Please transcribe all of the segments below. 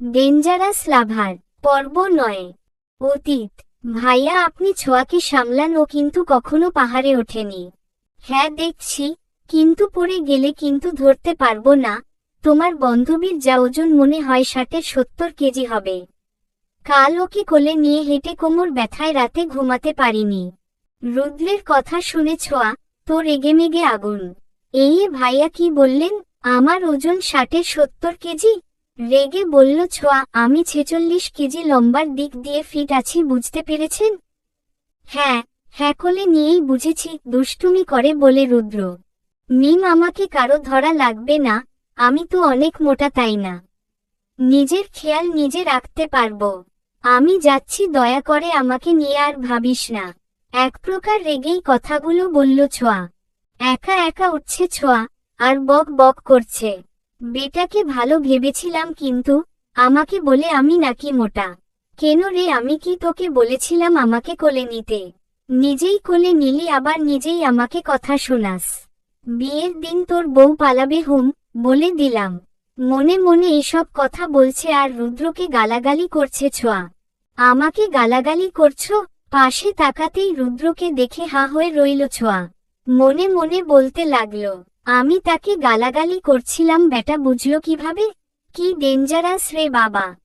Dangerous লাভার, পর্ব নয়। অতীত, ভাইয়া আপনি ছোঁয়াকে সামলান, ও কিন্তু কখনো পাহাড়ে ওঠেনি। হ্যাঁ দেখছি, কিন্তু পড়ে গেলে কিন্তু ধরতে পারব না। তোমার বন্ধবীর যা ওজন মনে হয় ষাটের সত্তর কেজি হবে। কাল ওকে কোলে নিয়ে হেঁটে কোমর ব্যথায় রাতে ঘুমাতে পারিনি। রুদ্রের কথা শুনে ছোঁয়া তো রেগেমেগে আগুন। এই ভাইয়া কি বললেন, আমার ওজন ষাটের সত্তর কেজি? রেগে বলল, ছোঁয়া, আমি ছেচল্লিশ কেজি লম্বার দিক দিয়ে ফিট আছি, বুঝতে পেরেছেন? হ্যাঁ হ্যাঁ কোলে নিয়েই বুঝেছি, দুষ্টুমি করে বলে রুদ্র। মিম আমাকে কারও ধরা লাগবে না, আমি তো অনেক মোটা, তাই না? নিজের খেয়াল নিজে রাখতে পারব। আমি যাচ্ছি, দয়া করে আমাকে নিয়ে আর ভাবিস না। এক প্রকার রেগেই কথাগুলো বলল ছোঁয়া। একা একা উঠছে ছোঁয়া, আর বক বক করছে। বেটাকে ভালো ভেবেছিলাম কিন্তু, আমাকে বলে আমি নাকি মোটা। কেন রে, আমি কি তোকে বলেছিলাম আমাকে কোলে নিতে? নিজেই কোলে নিলি, আবার নিজেই আমাকে কথা শোনাস। বিয়ের দিন তোর বউ পালাবে হুম, বলে দিলাম। মনে মনে এসব কথা বলছে আর রুদ্রকে গালাগালি করছে ছোঁয়া। আমাকে গালাগালি করছ? পাশে তাকাতেই রুদ্রকে দেখে হা হয়ে রইল ছোঁয়া। মনে মনে বলতে লাগল আমি তাকে গালাগালি করছিলাম, বেটা, বুঝলো কীভাবে? কি ডেঞ্জারাস রে বাবা।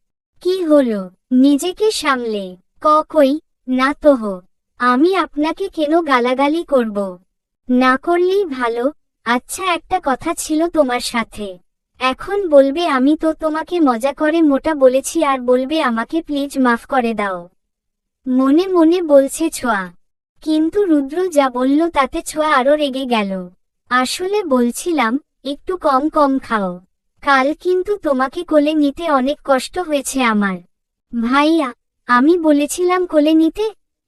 কি হলো? নিজেকে সামলে। ক, কই? না তো হো। আমি আপনাকে কেন গালাগালি করব? না করলেই ভালো। আচ্ছা একটা কথা ছিল তোমার সাথে। এখন বলবে, আমি তো তোমাকে মজা করে মোটা বলেছি, আর বলবে, আমাকে প্লিজ মাফ করে দাও। মনে মনে বলছে ছোঁয়া। কিন্তু রুদ্র যা বলল, তাতে ছোঁয়া আরও রেগে গেল। আসলে বলছিলাম, একটু কম কম খাও। কাল কিন্তু তোমাকে কোলে নিতে অনেক কষ্ট হয়েছে আমার। ভাইয়া, আমি বলেছিলাম কোলে নিতে?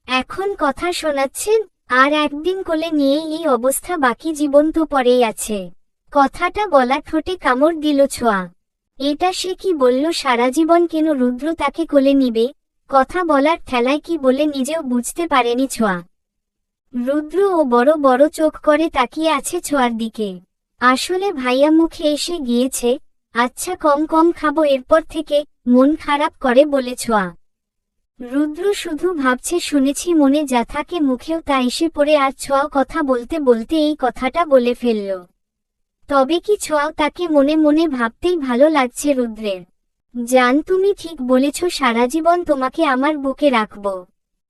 এখন কথা শোনাচ্ছেন, আর একদিন কোলে নিয়ে এই অবস্থা বাকি জীবন তো পরেই আছে। কথাটা বলা ঠোঁটে কামড় দিল ছোঁয়া। এটা সে কি বলল, সারা জীবন কেন রুদ্র তাকে কোলে নিবে? কথা বলার ঠেলায় কি বলে নিজেও বুঝতে পারেনি ছোঁয়া। রুদ্র ও বড় বড় চোখ করে তাকিয়ে আছে ছোঁয়ার দিকে। আসলে ভাইয়া মুখে এসে গিয়েছে আচ্ছা কম কম খাব, এরপর থেকে মন খারাপ করে, বলে ছোঁয়া। রুদ্র শুধু ভাবছে, শুনেছি মনে যা থাকে মুখেও তা এসে পড়ে, আর ছোঁয়াও কথা বলতে বলতে এই কথাটা বলে ফেলল। তবে কি ছোঁয়াও তাকে মনে মনে ভাবতেই ভালো লাগছে রুদ্রের। জান, তুমি ঠিক বলেছ, সারা জীবন তোমাকে আমার বুকে রাখব।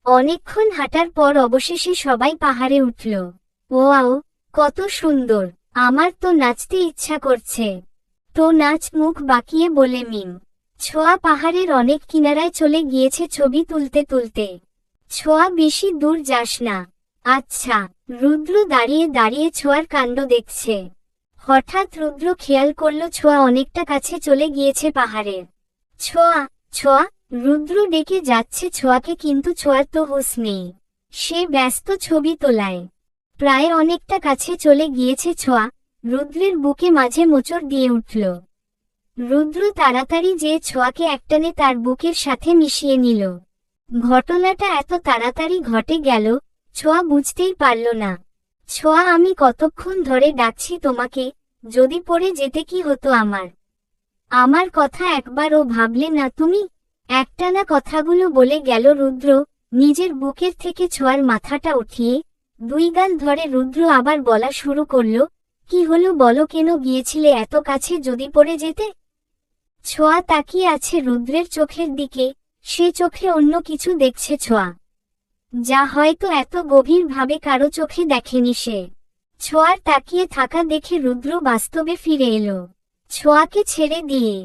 অনেকক্ষণ হাঁটার পর অবশেষে সবাই পাহাড়ে উঠল। ওয়াও, কত সুন্দর! আমার তো নাচতে ইচ্ছা করছে। তো নাচ মুখ বাকিয়ে বলে মিম, ছোঁয়া পাহাড়ের অনেক কিনারায় চলে গিয়েছে ছবি তুলতে তুলতে। ছোঁয়া বেশি দূর যাস না। আচ্ছা রুদ্র দাঁড়িয়ে দাঁড়িয়ে ছোঁয়ার কাণ্ড দেখছে। হঠাৎ রুদ্র খেয়াল করল ছোঁয়া অনেকটা কাছে চলে গিয়েছে পাহাড়ের ছোঁয়া ছোঁয়া রুদ্র ডেকে যাচ্ছে ছোঁয়াকে কিন্তু ছোঁয়ার তো হুঁশ নেই। সে ব্যস্ত ছবি তোলায়। প্রায় অনেকটা কাছে চলে গিয়েছে ছোঁয়া। রুদ্রের বুকে মাঝে মোচড় দিয়ে উঠল। রুদ্র তাড়াতাড়ি যে ছোঁয়াকে একটানে তার বুকের সাথে মিশিয়ে নিল। ঘটনাটা এত তাড়াতাড়ি ঘটে গেল, ছোঁয়া বুঝতেই পারল না। ছোঁয়া, আমি কতক্ষণ ধরে ডাকছি তোমাকে, যদি পড়ে যেতে কি হতো আমার? আমার কথা একবারও ভাবলে না তুমি? একটানা কথাগুলো বলে গেল রুদ্র, নিজের বুকের থেকে ছোঁয়ার মাথাটা উঠিয়ে, দুই গাল ধরে রুদ্র আবার বলা শুরু করল, কি হলো বলো কেন গিয়েছিলে এত কাছে যদি পড়ে যেতে? ছোঁয়া তাকিয়ে আছে রুদ্রের চোখের দিকে, সে চোখে অন্য কিছু দেখছে ছোঁয়া। যা হয়তো এত গভীরভাবে কারও চোখে দেখেনি সে। ছোঁয়ার তাকিয়ে থাকা দেখে রুদ্র বাস্তবে ফিরে এলো। ছোঁয়াকে ছেড়ে দিয়ে,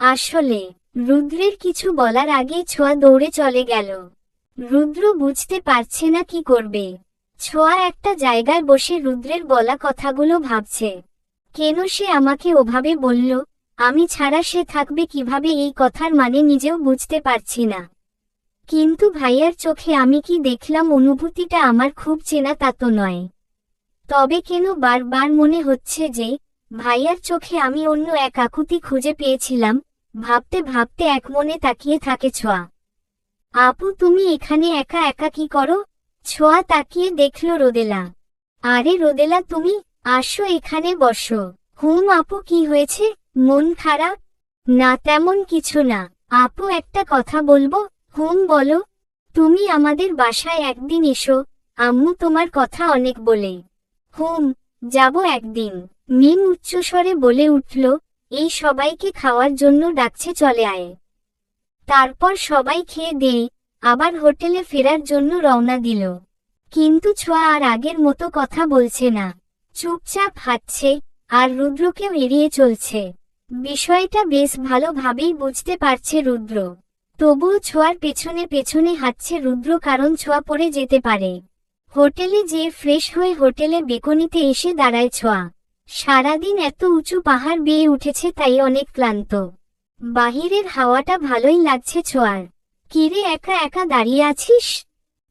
আসলে রুদ্রের কিছু বলার আগেই ছোঁয়া দৌড়ে চলে গেল। রুদ্র বুঝতে পারছে না কি করবে। ছোঁয়া একটা জায়গায় বসে রুদ্রের বলা কথাগুলো ভাবছে। কেন সে আমাকে ওভাবে বলল, আমি ছাড়া সে থাকবে কীভাবে? এই কথার মানে নিজেও বুঝতে পারছি না। কিন্তু ভাইয়ার চোখে আমি কি দেখলাম অনুভূতিটা আমার খুব চেনা তা তো নয়। তবে কেন বারবার মনে হচ্ছে যে, ভাইয়ার চোখে আমি অন্য এক আকুতি খুঁজে পেয়েছিলাম ভাবতে ভাবতে এক মনে তাকিয়ে থাকে ছোঁয়া। আপু, তুমি এখানে একা একা কি করো? ছোঁয়া তাকিয়ে দেখল রোদেলা। আরে রোদেলা, তুমি আসো এখানে বসো। হুম আপু, কি হয়েছে? মন খারাপ? না, তেমন কিছু না। আপু, একটা কথা বলব? হুম, বলো। তুমি আমাদের বাসায় একদিন এসো। আম্মু তোমার কথা অনেক বলে। হুম, যাব একদিন। মিম উচ্চস্বরে বলে উঠল এই সবাইকে খাওয়ার জন্য ডাকছে, চলে আয়। তারপর সবাই খেয়ে দেয় আবার হোটেলে ফেরার জন্য রওনা দিল। কিন্তু ছোঁয়া আর আগের মতো কথা বলছে না। চুপচাপ হাঁটছে আর রুদ্রকেও এড়িয়ে চলছে। বিষয়টা বেশ ভালোভাবেই বুঝতে পারছে রুদ্র। তবুও ছোঁয়ার পেছনে পেছনে হাঁটছে রুদ্র কারণ ছোঁয়া পড়ে যেতে পারে। হোটেলে যেয়ে ফ্রেশ হয়ে হোটেলে বেকনিতে এসে দাঁড়ায় ছোঁয়া। সারাদিন এত উঁচু পাহাড় বেয়ে উঠেছে তাই অনেক ক্লান্ত। বাহিরের হাওয়াটা ভালোই লাগছে ছোঁয়ার। কিরে একা একা দাঁড়িয়ে আছিস?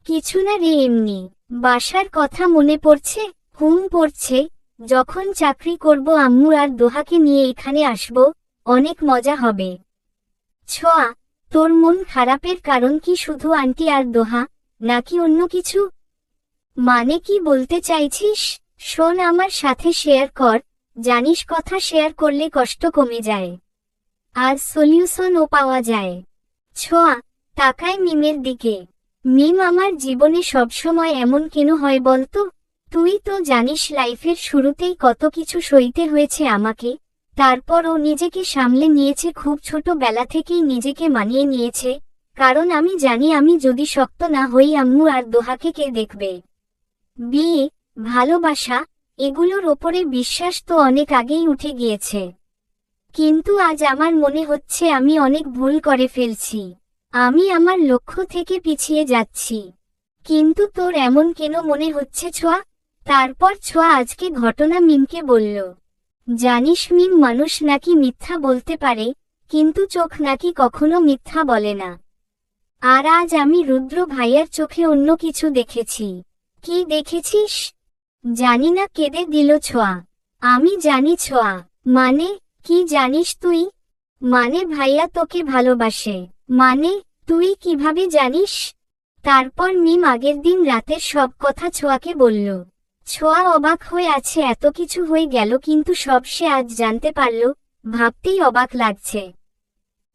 কিছু না রে এমনি। বাসার কথা মনে পড়ছে হুম পড়ছে। যখন চাকরি করব, আম্মু আর দোহাকে নিয়ে এখানে আসব, অনেক মজা হবে। ছোয়া, তোর মন খারাপের কারণ কি শুধু আন্টি আর দোহা, নাকি অন্য কিছু? মানে কি বলতে চাইছিস? শোন, আমার সাথে শেয়ার কর। জানিস, কথা শেয়ার করলে কষ্ট কমে যায়। আর সলিউশনও পাওয়া যায়। ছোয়া তাকায় মিমের দিকে। মিম, আমার জীবনে সবসময় এমন কেন হয় বলতো? তুই তো জানিস, লাইফের শুরুতেই কত কিছু সইতে হয়েছে আমাকে। তারপর ও নিজেকে সামলে নিয়েছে, খুব ছোট বেলা থেকেই নিজেকে মানিয়ে নিয়েছে। কারণ আমি জানি, আমি যদি শক্ত না হই, আম্মু আর দোহাকে কে দেখবে? বিয়ে ভালোবাসা, এগুলোর ওপরে বিশ্বাস তো অনেক আগেই উঠে গিয়েছে। কিন্তু আজ আমার মনে হচ্ছে আমি অনেক ভুল করে ফেলছি। আমি আমার লক্ষ্য থেকে পিছিয়ে যাচ্ছি। কিন্তু তোর এমন কেন মনে হচ্ছে ছোঁয়া? তারপর ছোঁয়া আজকে ঘটনা মিমকে বলল। জানিস মিম, মানুষ নাকি মিথ্যা বলতে পারে, কিন্তু চোখ নাকি কখনো মিথ্যা বলে না। আর আজ আমি রুদ্র ভাইয়ার চোখে অন্য কিছু দেখেছি। কি দেখেছিস? জানি না কেঁদে দিল ছোঁয়া। আমি জানি ছোঁয়া। মানে কি জানিস তুই? মানে ভাইয়া তোকে ভালোবাসে। মানে তুই কীভাবে জানিস? তারপর মিম আগের দিন রাতের সব কথা ছোঁয়াকে বলল। ছোঁয়া অবাক হয়ে আছে, এত কিছু হয়ে গেল, কিন্তু সব সে আজ জানতে পারল, ভাবতেই অবাক লাগছে।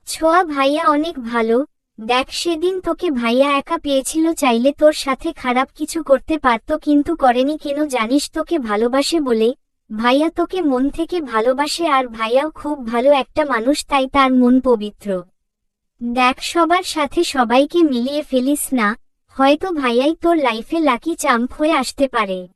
ছোঁয়া ভাইয়া অনেক ভালো দেখ, সেদিন তোকে ভাইয়া একা পেয়েছিল, চাইলে তোর সাথে খারাপ কিছু করতে পারত, কিন্তু করেনি কেন জানিস, তোকে ভালোবাসে বলে। ভাইয়া তোকে মন থেকে ভালোবাসে, আর ভাইয়াও খুব ভালো একটা মানুষ, তাই তার মন পবিত্র। দেখ, সবার সাথে সবাইকে মিলিয়ে ফেলিস না, হয়তো ভাইয়াই তোর লাইফে লাকি চাম্প হয়ে আসতে পারে।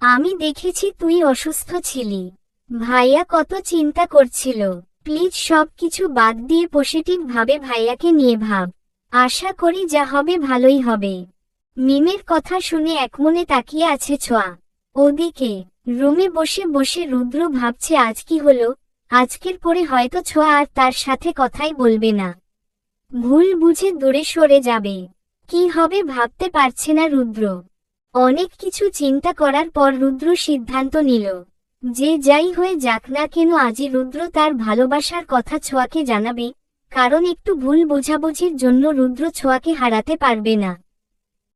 আমি দেখেছি তুই অসুস্থ ছিলি। ভাইয়া কত চিন্তা করছিল। প্লিজ সব কিছু বাদ দিয়ে পজিটিভ ভাবে ভাইয়াকে নিয়ে ভাব। আশা করি যা হবে ভালোই হবে। মিমের কথা শুনে একমনে তাকিয়ে আছে ছোঁয়া। ওদিকে, রুমে বসে বসে রুদ্র ভাবছে আজ কি হলো, আজকের পরে হয়তো ছোঁয়া আর তার সাথে কথাই বলবে না। ভুল বুঝে দূরে সরে যাবে। কি হবে ভাবতে পারছে না রুদ্র। অনেক কিছু চিন্তা করার পর রুদ্র সিদ্ধান্ত নিল। যে যাই হয়ে যাক না কেন আজি রুদ্র তার ভালোবাসার কথা ছোঁয়াকে জানাবে, কারণ একটু ভুল বোঝাবুঝির জন্য রুদ্র ছোঁয়াকে হারাতে পারবে না।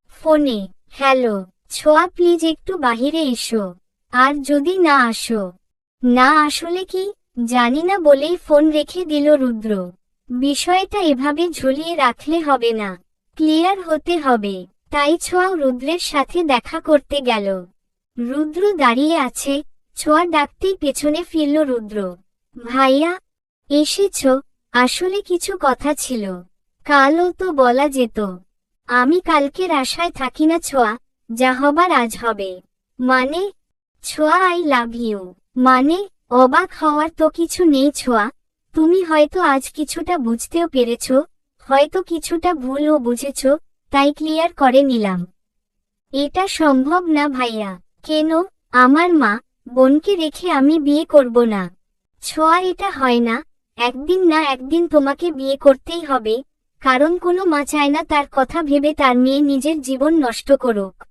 ফোনে, হ্যালো, ছোঁয়া প্লিজ একটু বাহিরে এসো, আর যদি না আসো। না আসলে কি? জানি না বলেই ফোন রেখে দিল রুদ্র। বিষয়টা এভাবে ঝুলিয়ে রাখলে হবে না, ক্লিয়ার হতে হবে। তাই ছোঁয়াও রুদ্রের সাথে দেখা করতে গেল। রুদ্র দাঁড়িয়ে আছে ছোঁয়া ডাকতেই পেছনে ফিরল রুদ্র। ভাইয়া, এসেছ। আসলে কিছু কথা ছিল। কালও তো বলা যেত। আমি কালকের আশায় থাকি না ছোঁয়া, যা হবার আজ হবে। মানে ছোঁয়া আই লাভ ইউ। মানে অবাক হওয়ার তো কিছু নেই ছোঁয়া। তুমি হয়তো আজ কিছুটা বুঝতেও পেরেছ, হয়তো কিছুটা ভুলও বুঝেছ, তাই ক্লিয়ার করে নিলাম। এটা সম্ভব না ভাইয়া। কেন? আমার মা বোনকে রেখে আমি বিয়ে করব না। ছোঁয়া এটা হয় না। একদিন না একদিন তোমাকে বিয়ে করতেই হবে। কারণ কোনো মা চায় না তার কথা ভেবে তার মেয়ে নিজের জীবন নষ্ট করুক।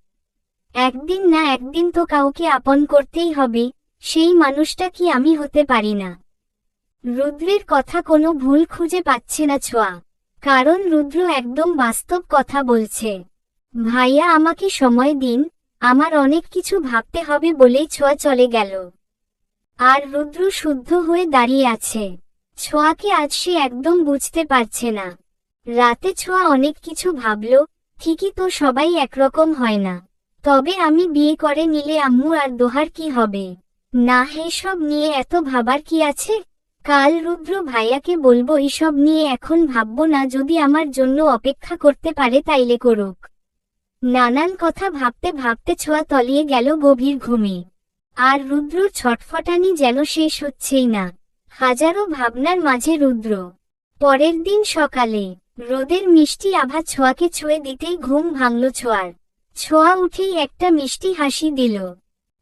একদিন না একদিন তো কাউকে আপন করতেই হবে। সেই মানুষটা কি আমি হতে পারি না। রুদ্রের কথা কোনো ভুল খুঁজে পাচ্ছে না ছোঁয়া। কারণ রুদ্র একদম বাস্তব কথা বলছে। ভাইয়া আমাকে সময় দিন। আমার অনেক কিছু ভাবতে হবে বলেই ছোঁয়া চলে গেল। আর রুদ্র শুদ্ধ হয়ে দাঁড়িয়ে আছে। ছোঁয়াকে আজ সে একদম বুঝতে পারছে না। রাতে ছোঁয়া অনেক কিছু ভাবল, ঠিকই তো সবাই একরকম হয় না। তবে আমি বিয়ে করে নিলে আম্মু আর দোহার কি হবে? না হে সব নিয়ে এত ভাবার কি আছে? কাল রুদ্র ভাইয়াকে বলব, এসব নিয়ে এখন ভাববো না, যদি আমার জন্য অপেক্ষা করতে পারে তাইলে করুক। নানান কথা ভাবতে ভাবতে ছোঁয়া তলিয়ে গেল গভীর ঘুমে আর রুদ্রর ছটফটানি যেন শেষ হচ্ছেই না। হাজারো ভাবনার মাঝে রুদ্র। পরের দিন সকালে, রোদের মিষ্টি আভা ছোঁয়াকে ছুঁয়ে দিতেই ঘুম ভাঙল ছোঁয়ার। ছোঁয়া উঠেই একটা মিষ্টি হাসি দিল।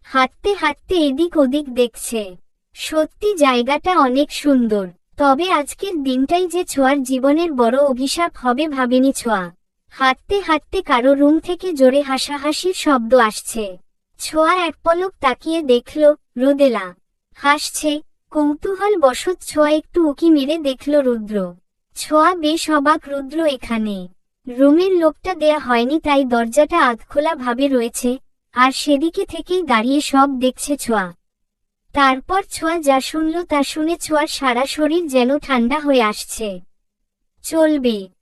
হাঁটতে হাঁটতে এদিক ওদিক দেখছে। সত্যি জায়গাটা অনেক সুন্দর। তবে আজকের দিনটাই যে ছোঁয়ার জীবনের বড় অভিশাপ হবে ভাবেনি ছোঁয়া। হাঁটতে হাঁটতে কারও রুম থেকে জোরে হাসাহাসির শব্দ আসছে। ছোঁয়া এক পলক তাকিয়ে দেখল, রোদেলা। হাসছে, কৌতূহল বসত ছোঁয়া একটু উকি মেরে দেখল রুদ্র। ছোঁয়া বেশ অবাক, রুদ্র এখানে। রুমের লোকটা দেয়া হয়নি, তাই দরজাটা আধখোলা ভাবে রয়েছে, আর সেদিকে থেকেই দাঁড়িয়ে সব দেখছে ছোঁয়া। তারপর ছোঁয়া যা শুনল তা শুনে ছোঁয়ার সারা শরীর যেন ঠান্ডা হয়ে আসছে। চলবে।